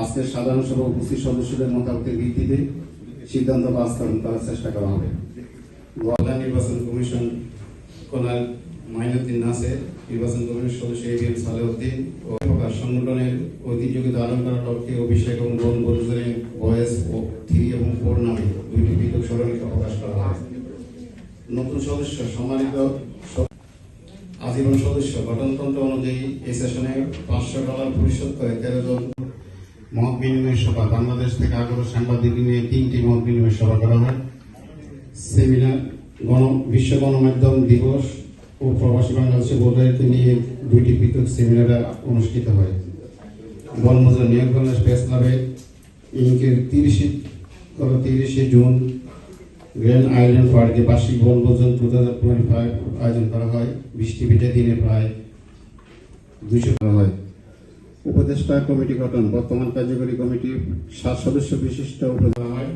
আজকের সাধারণ সভা উপস্থিত সদস্যদের মতামতের ভিত্তিতে সিদ্ধান্ত বাস্তবায়ন করার চেষ্টা করা হবে। গোয়ালা নির্বাচন কমিশন কোনাল মাইনুদ্দিন নাসের নির্বাচন কমিশন সদস্য এবিএম সালেউদ্দিন ও সংগঠনের ঐতিহ্যকে ধারণ করার লক্ষ্যে অভিষেক এবং বন বরুজনের বয়েস ও থ্রি এবং ফোর নামে দুইটি পৃথক স্মরণিকা প্রকাশ করা হয়। নতুন সদস্য সম্মানিত আজীবন সদস্য গঠনতন্ত্র অনুযায়ী এই সেশনে পাঁচশো ডলার পরিশোধ করে তেরো জন মত বিনিময় সভা। বাংলাদেশ থেকে আগত সাংবাদিক নিয়ে তিনটি মত বিনিময় সভা করা হয়। সেমিনার, গণ, বিশ্ব গণমাধ্যম দিবস ও প্রবাসী বাংলাদেশের বোধায়িত্ব নিয়ে দুইটি পৃথক সেমিনার অনুষ্ঠিত হয়। বনমজুর নিয়োগ বাংলাদেশ ক্লাবে ইনকের তিরিশে, গত তিরিশে জুন গ্র্যান্ড আইল্যান্ড পার্কে বার্ষিক বনভোজন টু থাউজেন্ড টোয়েন্টি ফাইভ আয়োজন করা হয়। বৃষ্টি পিঠে দিনে প্রায় করা হয় উপদেষ্টা কমিটি গঠন বর্তমান কার্যকরী কমিটি সাত সদস্য বিশিষ্ট উপদেষ্টা। হয়